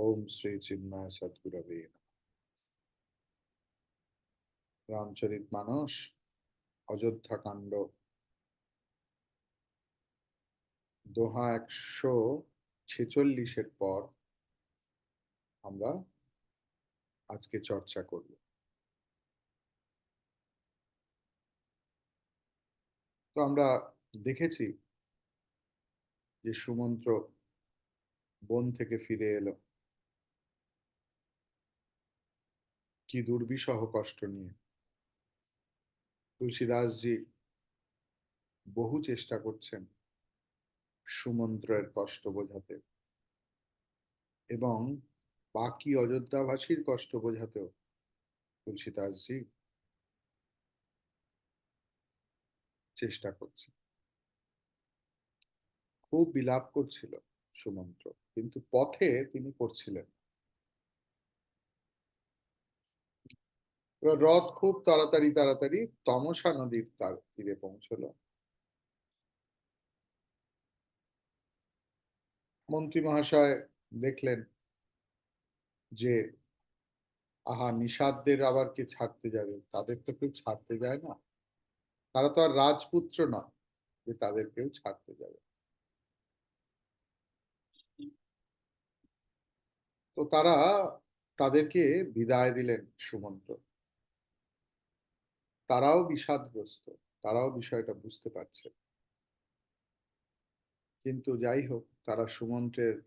ওম শ্রী চিন্ময় সদ্গুরবে রামচরিত মানস অযোধ্যা কাণ্ড দোহা একশো ছেচল্লিশের পর আমরা আজকে চর্চা করব। তো আমরা দেখেছি যে সুমন্ত্র বন থেকে ফিরে এলো। কি দুর্বিষহ কষ্ট নিয়ে? তুলসীদাসজি বহু চেষ্টা করছেন সুমন্ত্রের কষ্ট বোঝাতে এবং বাকি অযোধ্যাবাসীর কষ্ট বোঝাতেও তুলসীদাসজি চেষ্টা করছে খুব বিলাপ করছিল সুমন্ত্র, কিন্তু পথে তিনি করছিলেন এবার রথ খুব তাড়াতাড়ি তাড়াতাড়ি তমসা নদীর তার তীরে পৌঁছলো। মন্ত্রী মহাশয় দেখলেন যে, আহা, নিষাদদের আবার কে ছাড়তে যাবে? তাদের তো কেউ ছাড়তে যায় না। তারা তো আর রাজপুত্র না যে তাদের কেউ ছাড়তে যাবে। তো তারা তাদেরকে বিদায় দিলেন সুমন্ত্র। তারাও বিষাদগ্রস্ত, তারাও বিষয়টা বুঝতে পারছে। কিন্তু যাই হোক, তারা সুমন্ত্রের,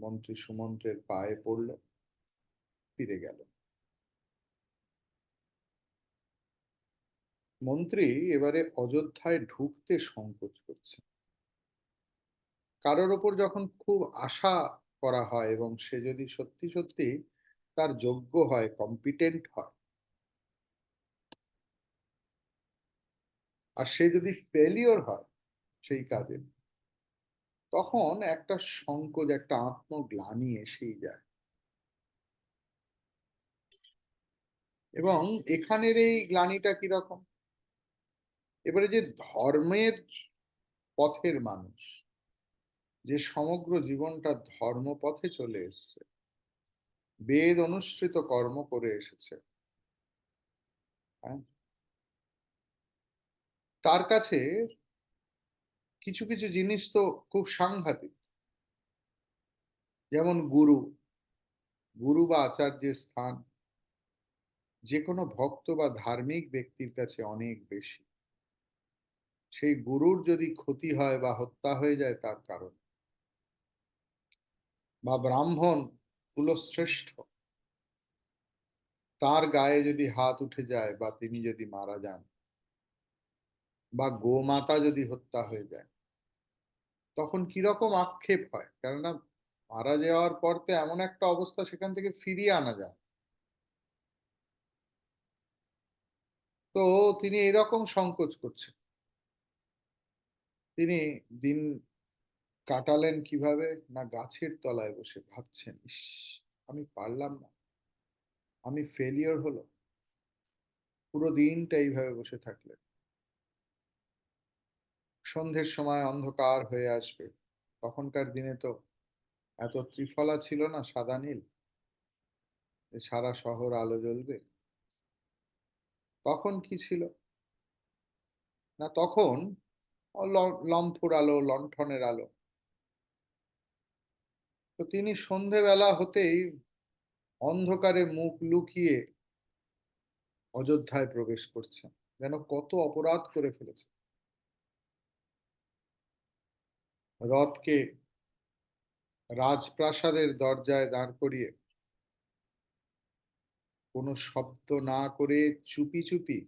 মন্ত্রী সুমন্ত্রের পায়ে পড়ল, ফিরে গেল। মন্ত্রী এবারে অযোধ্যায় ঢুকতে সংকোচ করছে। কারোর ওপর যখন খুব আশা করা হয় এবং সে যদি সত্যি সত্যি তার যোগ্য হয় কম্পিটেন্ট হয় আর সে যদি ফেলিওর হয় সেই কাজে, তখন একটা সংকোচ, একটা আত্মগ্লানি এসেই যায়। এবং এখানের এই গ্লানিটা কীরকম এবারে যে ধর্মের পথের মানুষ, যে সমগ্র জীবনটা ধর্ম পথে চলে এসছে, বেদ অনুসৃত কর্ম করে এসেছে হ্যাঁ? তার কাছে কিছু কিছু জিনিস তো খুব সাংঘাতিক। যেমন গুরু গুরু বা আচার্যের স্থান। যে কোনো ভক্ত বা ধার্মিক ব্যক্তির কাছে অনেক বেশি। সেই গুরুর যদি ক্ষতি হয় বা হত্যা হয়ে যায় তার কারণ। বা ব্রাহ্মণ কুলশ্রেষ্ঠ। তার গায়ে যদি হাত উঠে যায় বা তিনি যদি মারা যান বা গোমাতা যদি হত্যা হয়ে যায়, তখন কীরকম আক্ষেপ হয়? কেননা মারা যাওয়ার পর তো এমন একটা অবস্থা সেখান থেকে ফিরিয়ে আনা যায়। তো তিনি এরকম সংকোচ করছেন। তিনি দিন কাটালেন কীভাবে? না গাছের তলায় বসে ভাবছেন, ইস, আমি পারলাম না। আমি ফেলিওর হলো পুরো দিনটা এইভাবে বসে থাকলেন। সন্ধ্যের সময় অন্ধকার হয়ে আসবে। তখনকার দিনে তো এত ত্রিফলা ছিল না, সাদা নীল। সারা শহর আলো জ্বলবে। তখন কি ছিল? না, তখন লম্ফুর আলো, লণ্ঠনের আলো। তো তিনি সন্ধেবেলা হতেই অন্ধকারে মুখ লুকিয়ে অযোধ্যায় প্রবেশ করছেন। যেন কত অপরাধ করে ফেলেছে। রথকে রাজপ্রাসাদের দরজায় দাঁড় করিয়ে কোনো শব্দ না করে চুপি চুপি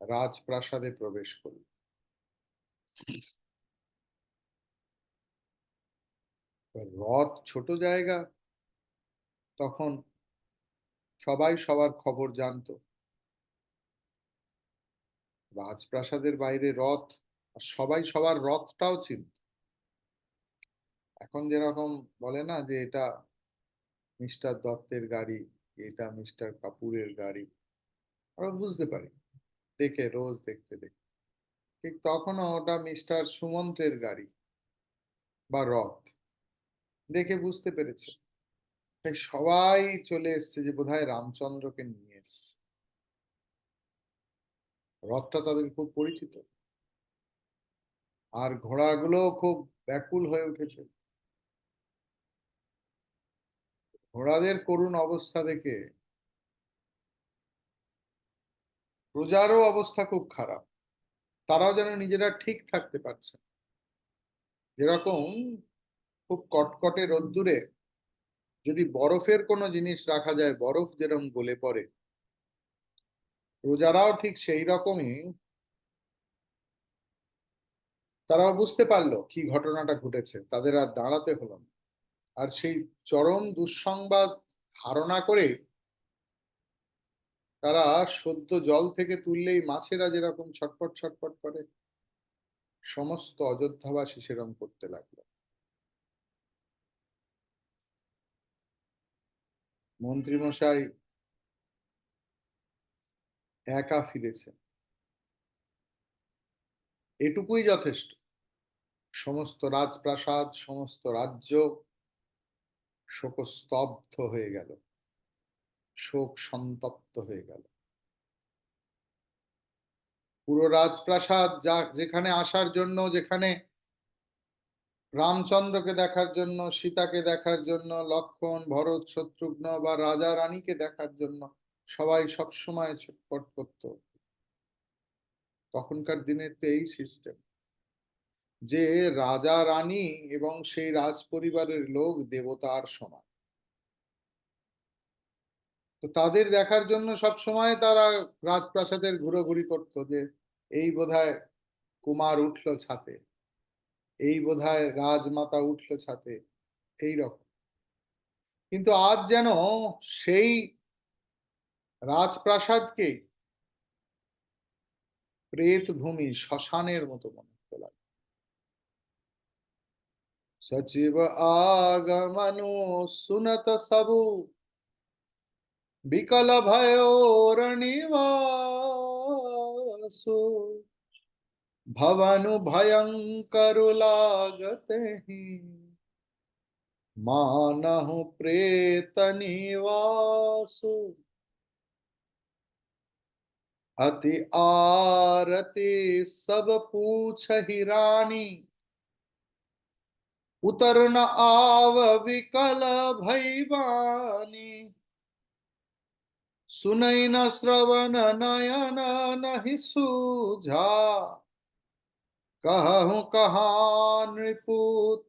রাজপ্রাসাদে প্রবেশ করল। রথ ছোট জায়গা, তখন সবাই সবার খবর জানতো। রাজপ্রাসাদের বাইরে রথ সবাই, সবার রথটাও চিনত। এখন যেরকম বলে না যে এটা মিস্টার দত্তের গাড়ি, এটা মিস্টার কাপুরের গাড়ি, আমরা বুঝতে পারি। দেখে, রোজ দেখতে দেখতে। ঠিক তখনও ওটা মিস্টার সুমন্তের গাড়ি বা রথ। দেখে বুঝতে পেরেছে। তাই সবাই চলে এসছে যে বোধহয় রামচন্দ্রকে নিয়ে এসছে। রথটা তাদের খুব পরিচিত। আর ঘোড়াগুলো খুব ব্যাকুল হয়ে উঠেছে ঘোড়াদের করুণ অবস্থা দেখে প্রজারও অবস্থা খুব খারাপ তারাও যেন নিজেরা ঠিক থাকতে পারছে। যেরকম খুব কটকটে রোদ্দুরে যদি বরফের কোনো জিনিস রাখা যায়, বরফ যেরকম গলে পড়ে, প্রজারাও ঠিক সেই রকমই তারাও বুঝতে পারল কি ঘটনাটা ঘটেছে, তাদের আর দাঁড়াতে হলো না। আর সেই চরম দুঃসংবাদ ধারণা করে তারা সদ্য জল থেকে তুললেই মাছেরা যেরকম ছটপট ছটপট করে, সমস্ত অযোধ্যাবাসী সেরকম করতে লাগল। মন্ত্রীমশাই একা ফিরেছে এটুকুই যথেষ্ট। সমস্ত রাজপ্রাসাদ, সমস্ত রাজ্য শোকস্তব্ধ হয়ে গেল। শোক সন্তপ্ত হয়ে গেল। পুরো রাজপ্রাসাদ যা যেখানে আসার জন্য, যেখানে রামচন্দ্রকে দেখার জন্য, সীতাকে দেখার জন্য, লক্ষণ, ভরত, শত্রুঘ্ন বা রাজা রানীকে দেখার জন্য সবাই সবসময় ছটপট করত। তখনকার দিনের তো এই সিস্টেম যে রাজা রানী এবং সেই রাজ পরিবারের লোক দেবতার সমান। তো তাদের দেখার জন্য সব সময় তারা রাজপ্রাসাদের ঘুরোঘুরি করত যে, এই বোধহয় কুমার উঠল ছাতে, এই বোধহয় রাজমাতা উঠল ছাতে, এই রকম। কিন্তু আজ যেন সেই রাজপ্রাসাদকে প্রেত ভূমি শ্মশানের মতো মনে হতে লাগে सचिव आगमनु सुनत सबु। विकल भयोरणिवासो भवनु भयंकरु लागते ही। मानहु प्रेत निवासु। अति आरती सब पूछ ही रानी। उतर न आव विकल भैवानी सुनई न श्रवण नयन नहीं सूझा कहूँ कहा नृपु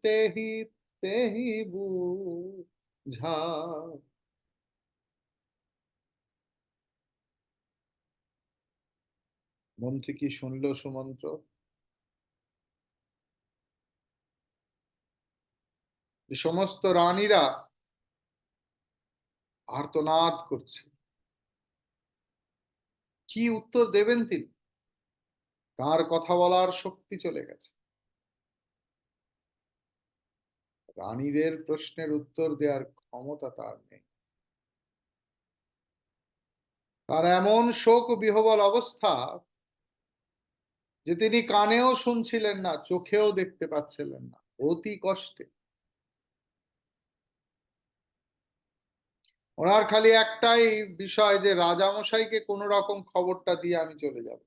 ते ही ते ही बूझा মন্ত্রী কি শুনল সুমন্ত্র যে সমস্ত রানীরা আর্তনাদ করছে। কি উত্তর দেবেন তিনি? তার কথা বলার শক্তি চলে গেছে। রানীদের প্রশ্নের উত্তর দেওয়ার ক্ষমতা তার নেই। তার এমন শোক বিহবল অবস্থা যে তিনি কানেও শুনছিলেন না, চোখেও দেখতে পাচ্ছিলেন না। অতি কষ্টে ওনার খালি একটাই বিষয় যে রাজামশাইকে কোন রকম খবরটা দিয়ে আমি চলে যাব।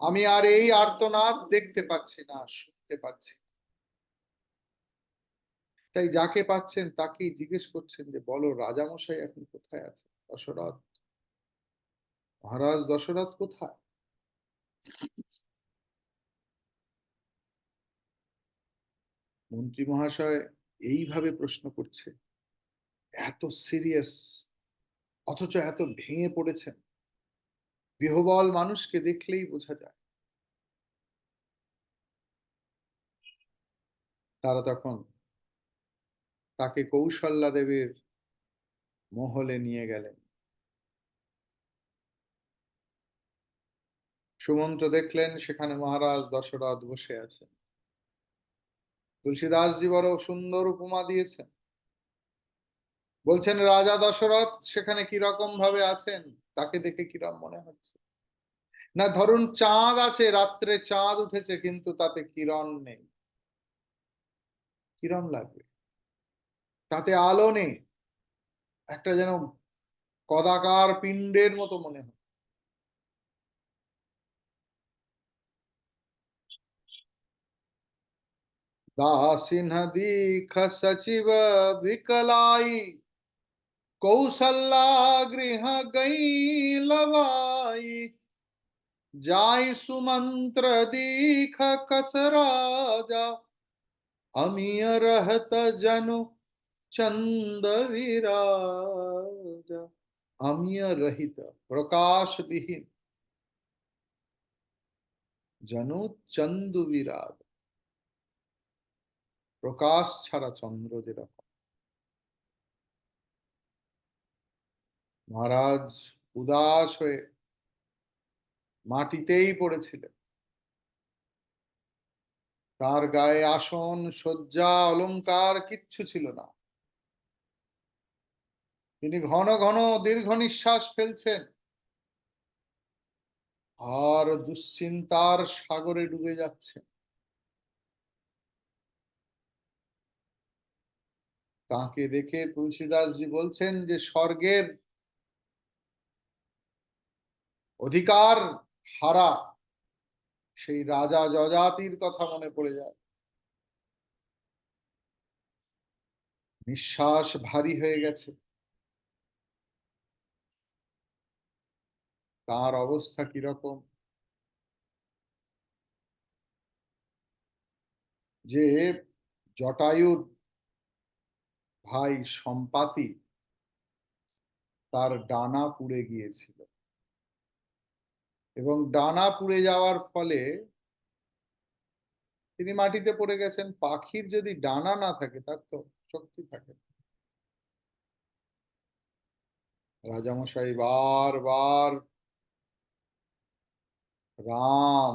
আমি আর এই আর্তনাদ দেখতে পাচ্ছি না, শুনতে পাচ্ছি তাই যাকে পাচ্ছেন তাকেই জিজ্ঞেস করছেন যে, বলো, রাজামশাই এখন কোথায় আছে দশরথ? মহারাজ, দশরথ কোথায়? মন্ত্রী মহাশয় এইভাবে প্রশ্ন করছে। এত সিরিয়াস অথচ এত ভেঙে পড়েছেন বিহবল মানুষকে দেখলেই বোঝা যায়। তারা তখন তাকে কৌশল্যা দেবীর মহলে নিয়ে গেলেন। সুমন্ত দেখলেন, সেখানে মহারাজ দশরথ বসে আছেন। তুলসীদাসজি বড় সুন্দর উপমা দিয়েছেন। বলছেন রাজা দশরথ সেখানে কিরকম ভাবে আছেন তাকে দেখে কিরম মনে হচ্ছে না ধরুন চাঁদ আছে রাত্রে চাঁদ উঠেছে কিন্তু তাতে কিরণ নেই কিরম লাগবে তাতে আলো নেই একটা যেন কদাকার পিণ্ডের মতো মনে হয় दासिन्ह दीख सचिव विकलाई कौशल्या गृह गई लवाई जाय सुमंत्र दीख कस राजा अमिय रहत जनु चंद विराजा अमिय रहित प्रकाश विहीन जनु चंद विराज প্রকাশ ছাড়া চন্দ্র যেরকম মহারাজ উদাস হয়ে মাটিতেই পড়েছিলেন। তার গায়ে আসন, শয্যা, অলঙ্কার কিচ্ছু ছিল না। তিনি ঘন ঘন দীর্ঘ নিঃশ্বাস ফেলছেন। আর দুশ্চিন্তার সাগরে ডুবে যাচ্ছেন। তাকে দেখে তুলসীদাসজি বলছেন যে, স্বর্গের অধিকার হারা, সেই রাজা যজাতির কথা মনে পড়ে যায়। নিঃশ্বাস ভারী হয়ে গেছে। তার অবস্থা কীরকম? যে জটায়ুর ভাই সম্পাতি তার ডানা পুড়ে গিয়েছিল। এবং ডানা পুড়ে যাওয়ার ফলে তিনি মাটিতে পড়ে গেছেন। পাখির যদি ডানা না থাকে, তার তো শক্তি থাকে রাজামশাই বারবার রাম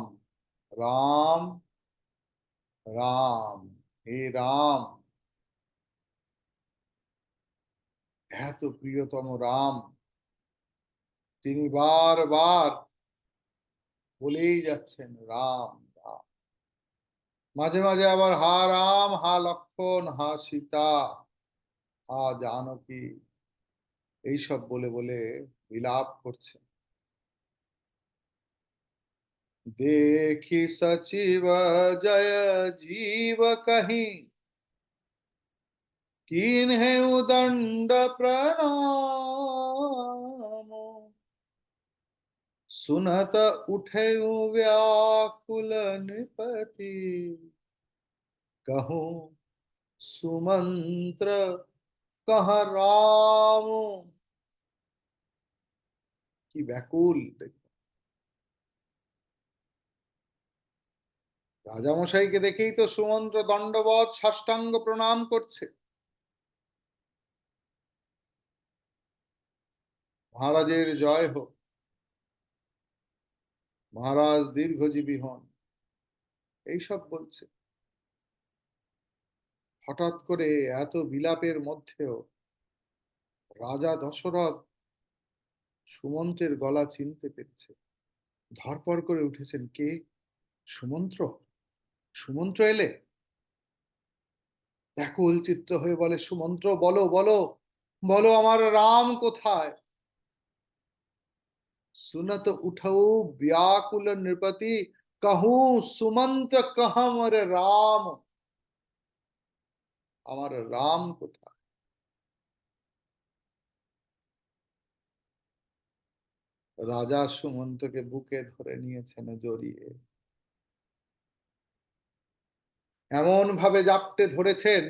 রাম রাম, হে রাম। এত প্রিয়তম রাম। তিনি বারবার বলেই যাচ্ছেন, রাম রাম। মাঝে মাঝে আবার হা রাম, হা লক্ষণ, হা সীতা, হা জানকী, এইসব বলে বলে বিলাপ করছে। দেখি সচিব জয় জীব কহি কিন উদণ্ড প্রণাম। सुनत उठे व्याकुल नृपति कहूं सुमंत्र कह राम কি ব্যাকুল রাজামশাইকে দেখেই তো সুমন্ত্র দণ্ডবধ সাষ্টাঙ্গ প্রণাম করছে মহারাজের জয় হোক মহারাজ দীর্ঘজীবী হন। এইসব বলছে। হঠাৎ করে এত বিলাপের মধ্যেও রাজা দশরথ সুমন্ত্রের গলা চিনতে পেরেছে। ধরপর করে উঠেছেন, কে? সুমন্ত্র? সুমন্ত্র এলে? ব্যাকুল চিত্র হয়ে বলে, সুমন্ত্র, বলো বলো বলো আমার রাম কোথায়? सुनत उठो व्याकुल नृपति कहूं सुमंत्र कहमर রাম আমার রাম কোথায় রাজা সুমন্তকে বুকে ধরে নিয়েছেন জড়িয়ে এমন ভাবে জাপটে ধরেছেন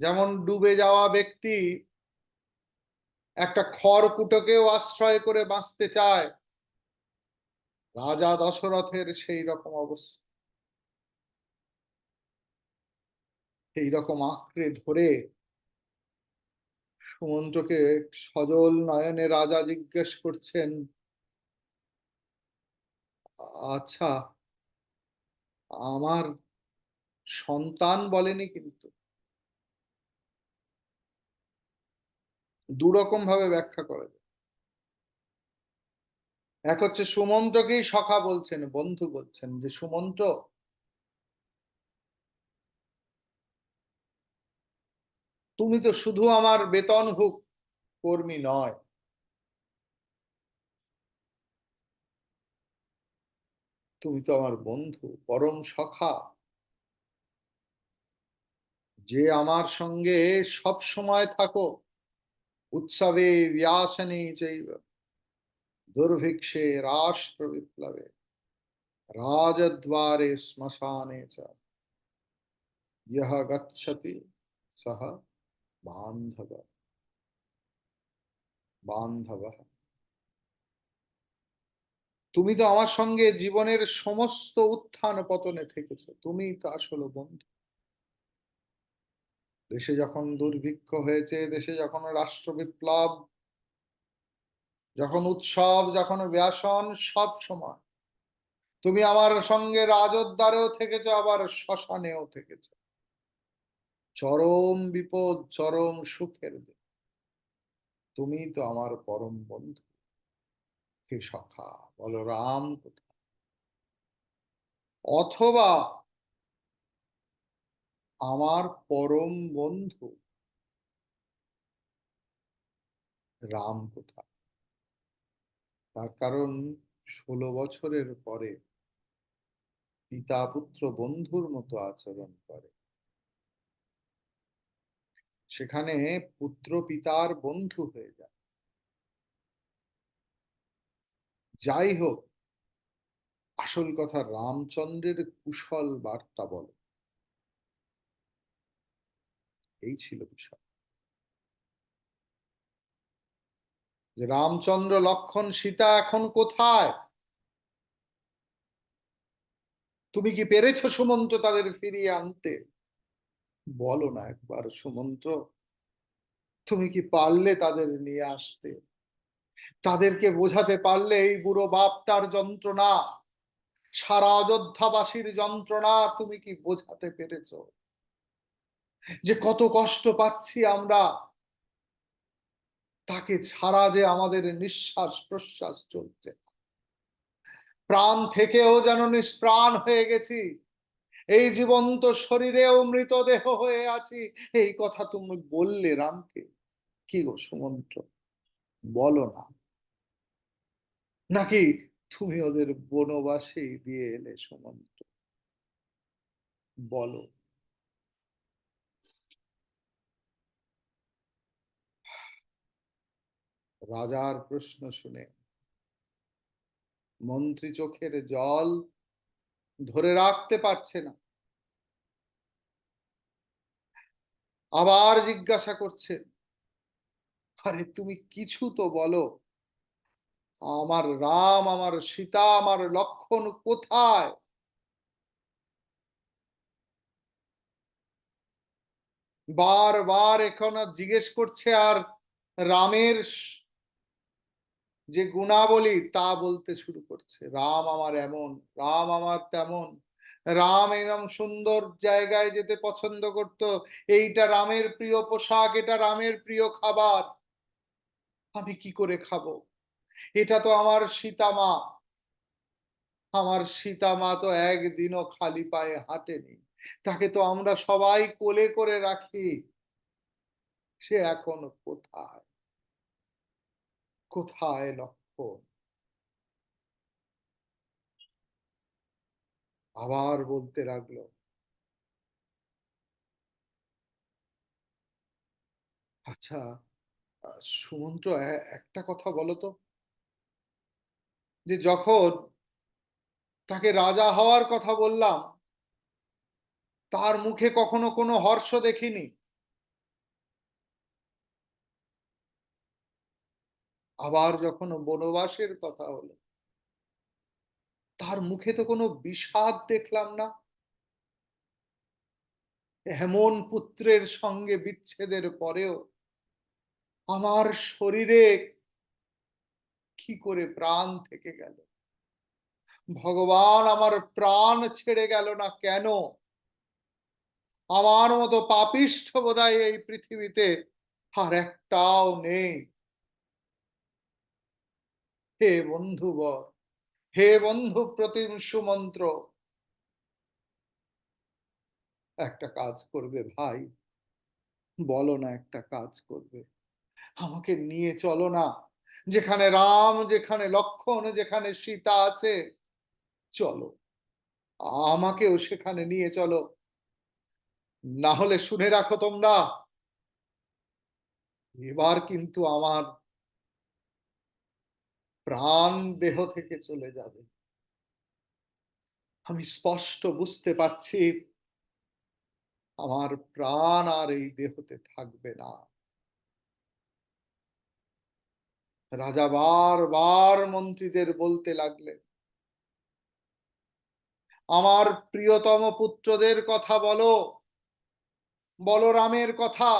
যেমন ডুবে যাওয়া ব্যক্তি একটা খড়কুটোকেও আশ্রয় করে বাঁচতে চায়। রাজা দশরথের সেই রকম অবস্থা। সেই রকম আঁকড়ে ধরে সুমন্ত্রকে সজল নয়নে রাজা জিজ্ঞেস করছেন আচ্ছা আমার সন্তান বলেনি কিন্তু? দুরকম ভাবে ব্যাখ্যা করা যায় এক হচ্ছে সুমন্ত্রকেই সখা বলছেন, বন্ধু বলছেন, যে সুমন্ত্র তুমি তো শুধু আমার বেতনভুক কর্মী নয়। তুমি তো আমার বন্ধু, পরম সখা। যে আমার সঙ্গে সব সময় থাকো উৎসবে ব্যাসনে চৈব দুর্ভিক্ষে রাষ্ট্র বিপ্লবে রাজদ্বারে শ্মশানে চ ইহ গচ্ছতি সহ বান্ধব বান্ধব তুমি তো আমার সঙ্গে জীবনের সমস্ত উত্থান পতনে থেকেছ। তুমি তো আসলে বন্ধু। দেশে যখন দুর্ভিক্ষ হয়েছে, দেশে যখন রাষ্ট্র বিপ্লব যখন উৎসব, যখন ব্যাসন, সব সময়। তুমি আমার সঙ্গে রাজদ্বারেও থেকেছো, আবার শ্মশানেও থেকেছো। চরম বিপদ, চরম সুখের দিন। তুমি তো আমার পরম বন্ধু। হে সখা বলো রাম কোথায়? অথবা আমার পরম বন্ধু। রাম কোথায় তার কারণ ষোলো বছরের পরে পিতা পুত্র বন্ধুর মতো আচরণ করে। সেখানে পুত্র পিতার বন্ধু হয়ে যায়। যাই হোক, আসল কথা রামচন্দ্রের কুশল বার্তা বলো। এই ছিল বিষয়। যে রামচন্দ্র লক্ষণ সীতা এখন কোথায়? তুমি কি পেরেছ সুমন্ত্র তাদের ফিরিয়ে আনতে? বলো না একবার সুমন্ত্র। তুমি কি পারলে তাদের নিয়ে আসতে? তাদেরকে বোঝাতে পারলে এই বুড়ো বাপটার যন্ত্রণা, সারা অযোধ্যাবাসীর যন্ত্রণা তুমি কি বোঝাতে পেরেছ? যে কত কষ্ট পাচ্ছি আমরা। তাকে ছাড়া যে আমাদের নিঃশ্বাস প্রশ্বাস চলছে। প্রাণ থেকেও যেন নিষ্প্রাণ হয়ে গেছি। এই জীবন্ত শরীরেও মৃতদেহ হয়ে আছি। এই কথা তুমি বললে রামকে। কি গো সুমন্ত্র? বলো না। নাকি তুমি ওদের বনবাসে দিয়ে এলে সুমন্ত্র? বলো। রাজার প্রশ্ন শুনে। মন্ত্রী চোখের জল ধরে রাখতে পারছে না। আবার জিজ্ঞাসা করছে, আরে, তুমি কিছু তো বলো। আমার রাম, আমার সীতা, আমার লক্ষণ কোথায়? বারবার এখন জিজ্ঞেস করছে, আর রামের যে গুণাবলী তা বলতে শুরু করছে। রাম আমার এমন, রাম আমার তেমন। রাম এরম সুন্দর জায়গায় যেতে পছন্দ করত। এইটা রামের প্রিয় পোশাক, এটা রামের প্রিয় খাবার। আমি কি করে খাব? এটা তো আমার সীতা মা আমার সীতা মা তো একদিনও খালি পায়ে হাঁটেনি। তাকে তো আমরা সবাই কোলে করে রাখি। সে এখন কোথায়? কোথায় লক্ষণ আবার বলতে লাগল আচ্ছা সুমন্ত্র একটা কথা বলো তো। যে যখন তাকে রাজা হওয়ার কথা বললাম, তার মুখে কখনো কোনো হর্ষ দেখিনি। আবার যখন বনবাসের কথা হলো, তার মুখে তো কোনো বিষাদ দেখলাম না। এমন পুত্রের সঙ্গে বিচ্ছেদের পরেও আমার শরীরে কি করে প্রাণ থেকে গেল? ভগবান আমার প্রাণ ছেড়ে গেল না কেন? আমার মতো পাপিষ্ঠ বোধহয় এই পৃথিবীতে আর একটাও নেই। হে বন্ধু বর হে বন্ধু প্রতিম সুমন্ত্র একটা কাজ করবে ভাই, বলো না একটা কাজ করবে। আমাকে নিয়ে চলো না, যেখানে রাম, যেখানে লক্ষণ, যেখানে সীতা আছে, চলো। আমাকেও সেখানে নিয়ে চলো। না হলে শুনে রাখো তোমরা। এবার কিন্তু আমার প্রাণ দেহ থেকে চলে যাবে। আমি স্পষ্ট বুঝতে পারছি, আমার প্রাণ আর এই দেহতে থাকবে না। রাজা বারবার মন্ত্রীদের বলতে লাগলেন, আমার প্রিয়তম পুত্রদের কথা বলো। বলরামের কথা,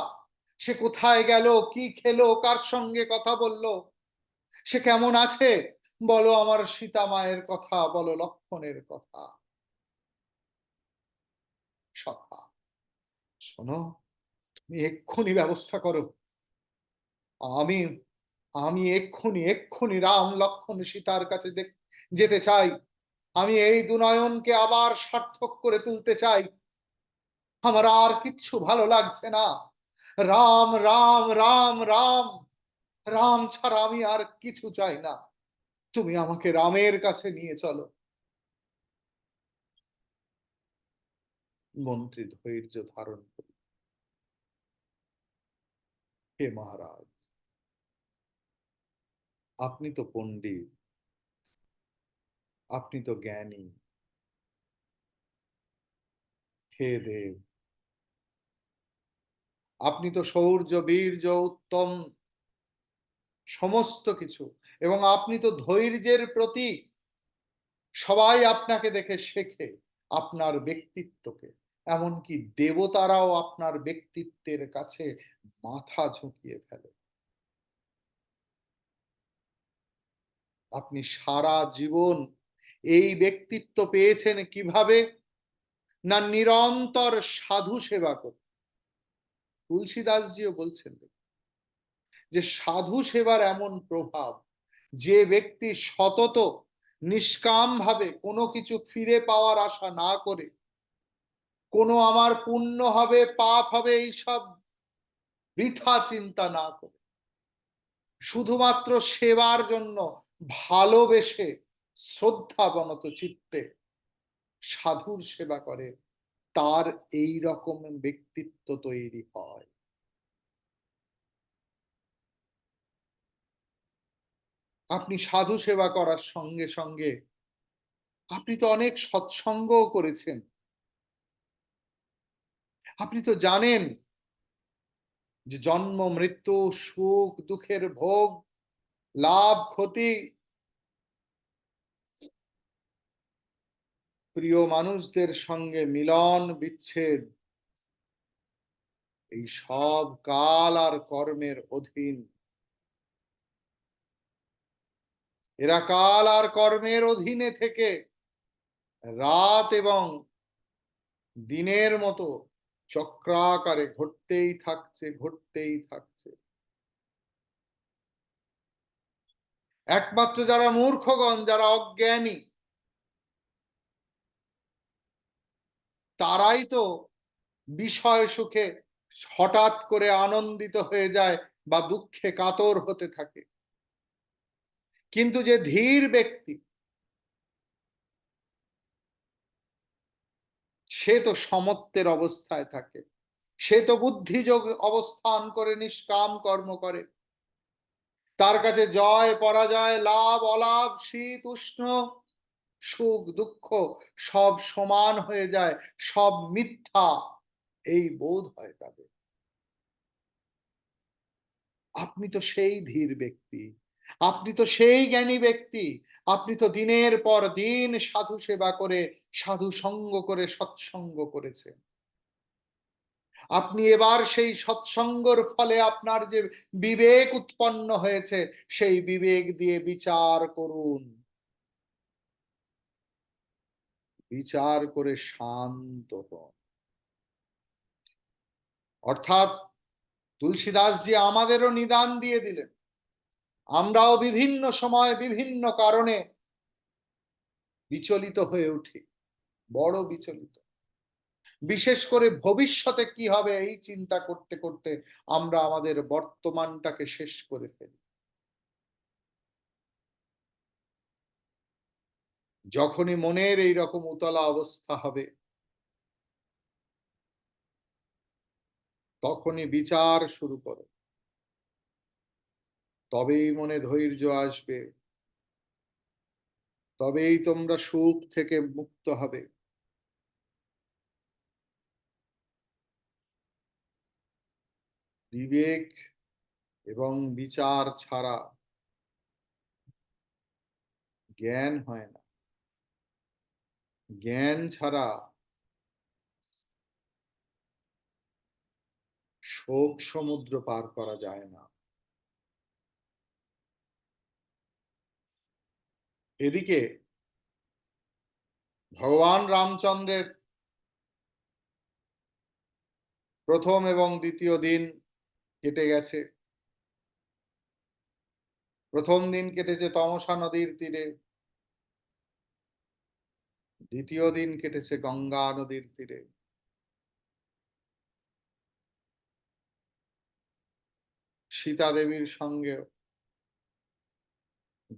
সে কোথায় গেল, কি খেলো, কার সঙ্গে কথা বলল? সে কেমন আছে? বলো আমার সীতা মায়ের কথা, বলো লক্ষণের কথা। সখা, শোনো, তুমি এক্ষুনি ব্যবস্থা করো। আমি আমি এক্ষুনি এক্ষুনি রাম লক্ষণ সীতার কাছে যেতে চাই। আমি এই দুনয়নকে আবার সার্থক করে তুলতে চাই। আমার আর কিচ্ছু ভালো লাগছে না। রাম রাম রাম রাম। রাম ছাড়া আমি আর কিছু চাই না। তুমি আমাকে রামের কাছে নিয়ে চলো। মন্ত্রী ধৈর্য ধারণ করি। হে মহারাজ, আপনি তো পণ্ডিত, আপনি তো জ্ঞানী। হে দেব, আপনি তো শৌর্য বীর্য, উত্তম সমস্ত কিছু। এবং আপনি তো ধৈর্যের প্রতীক সবাই আপনাকে দেখে শেখে আপনার ব্যক্তিত্বকে। এমনকি দেবতারাও আপনার ব্যক্তিত্বের কাছে মাথা ঝুঁকিয়ে ফেলে। আপনি সারা জীবন এই ব্যক্তিত্ব পেয়েছেন কীভাবে? না নিরন্তর সাধু সেবা করে তুলসীদাসজিও বলছেন যে সাধু সেবার এমন প্রভাব, যে ব্যক্তি সতত নিষ্কাম ভাবে কোনো কিছু ফিরে পাওয়ার আশা না করে, কোনো আমার পুণ্য হবে, পাপ হবে, এইসব বৃথা চিন্তা না করে। শুধুমাত্র সেবার জন্য ভালোবেসে শ্রদ্ধা বনত চিত্তে সাধুর সেবা করে, তার এই রকম ব্যক্তিত্ব তৈরি হয়। আপনি সাধু সেবা করার সঙ্গে সঙ্গে আপনি তো অনেক সৎসঙ্গও করেছেন। আপনি তো জানেন যে জন্ম, মৃত্যু, সুখ, দুঃখের ভোগ, লাভ, ক্ষতি প্রিয় মানুষদের সঙ্গে মিলন, বিচ্ছেদ, এই সব কাল আর কর্মের অধীন। এরা কাল আর কর্মের অধীনে থেকে রাত এবং দিনের মতো চক্রাকারে ঘটতেই থাকছে ঘটতেই থাকছে। একমাত্র যারা মূর্খগণ, যারা অজ্ঞানী, তারাই তো বিষয় সুখে হঠাৎ করে আনন্দিত হয়ে যায় বা দুঃখে কাতর হতে থাকে। কিন্তু যে ধীর ব্যক্তি, সে তো সমত্বের অবস্থায় থাকে। সে তো বুদ্ধিযোগ অবস্থান করে, নিষ্কাম কর্ম করে। তার কাছে জয়, পরাজয়, লাভ, অলাভ, শীত, উষ্ণ, সুখ, দুঃখ সব সমান হয়ে যায়, সব মিথ্যা। এই বোধ হয় তাদের। আপনি তো সেই ধীর ব্যক্তি। আপনি তো সেই জ্ঞানী ব্যক্তি। আপনি তো দিনের পর দিন সাধু সেবা করে, সাধু সঙ্গ করে, সৎসঙ্গ করেছেন। আপনি এবার সেই সৎসঙ্গর ফলে আপনার যে বিবেক উৎপন্ন হয়েছে, সেই বিবেক দিয়ে বিচার করুন। বিচার করে শান্ত হন। অর্থাৎ তুলসীদাসজি আমাদেরও নিদান দিয়ে দিলেন। আমরাও বিভিন্ন সময় বিভিন্ন কারণে বিচলিত হয়ে উঠি, বড় বিচলিত। বিশেষ করে ভবিষ্যতে কি হবে এই চিন্তা করতে করতে আমরা আমাদের বর্তমানটাকে শেষ করে ফেলি। যখনই মনের এই রকম উতলা অবস্থা হবে, তখনই বিচার শুরু করো। তবেই মনে ধৈর্য আসবে। তবেই তোমরা সুখ থেকে মুক্ত হবে। বিবেক এবং বিচার ছাড়া জ্ঞান হয় না। জ্ঞান ছাড়া শোক সমুদ্র পার করা যায় না। এদিকে ভগবান রামচন্দ্রের প্রথম এবং দ্বিতীয় দিন কেটে গেছে। প্রথম দিন কেটেছে তমসা নদীর তীরে, দ্বিতীয় দিন কেটেছে গঙ্গা নদীর তীরে। সীতা দেবীর সঙ্গে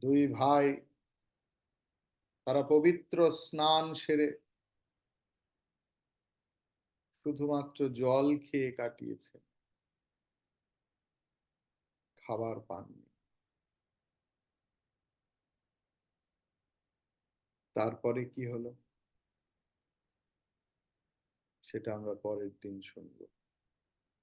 দুই ভাই তারা পবিত্র স্নান সেরে শুধুমাত্র জল খেয়ে কাটিয়েছে। খাবার পাননি। তারপরে কি হলো? সেটা আমরা পরের দিন শুনব।